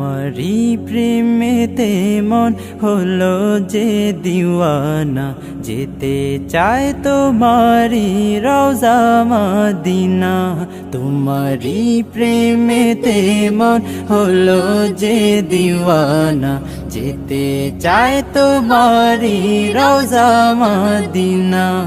তোমারই প্রেমেতে মন হলো যে দিওয়ানা। যেতে চায় তোমারি রওজা মাদিনা। তোমারই প্রেমেতে মন হলো যে দিওয়ানা। যেতে চায় তোমারি রওজা মাদিনা।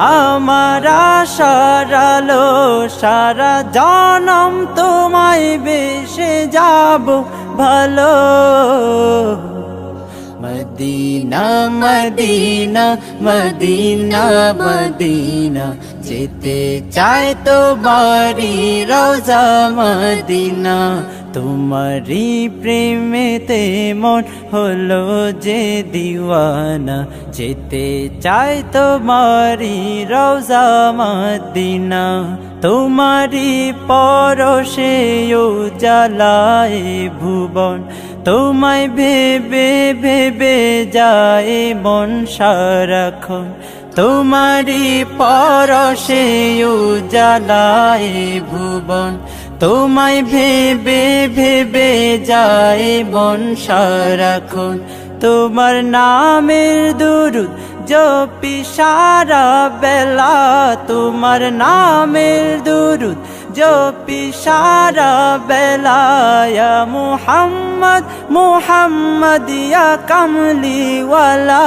আমার সারালো সারা জনম তোমায় বেশে যাব ভালো। মদিনা মদিনা মদিনা মদিনা যেতে চায় তো বাড়ি রোজা মদিনা। তোমারি প্রেমেতে মন হলো যে দিওয়ানা। যেতে চায় তোমারি রোজা মদিনা। তোমারি পরশে জ্বালায় ভুবন। তোমায় ভেবে ভেবে যায় মন সারাক্ষণ তোমারি পরশে জ্বালায় ভুবন। তোমায় ভেবে ভেবে যায় মন সারাক্ষণ তোমার নামের দুরুদ জপি সারা বেলা। তোমার নামের দুরুদ জপি সারা বেলা মোহাম্মদ মুহাম্মদ মুহাম্মদ ইয়া কামলিওয়ালা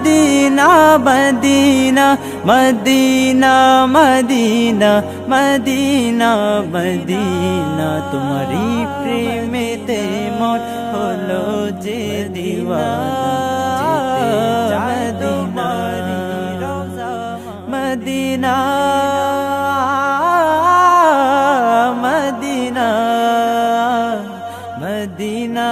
मदीना मदीना मदीना मदीना मदिना मदिना। मदिना मना मदिना तरि प्रेमेलो जीवा मदीना मदीना मदीना।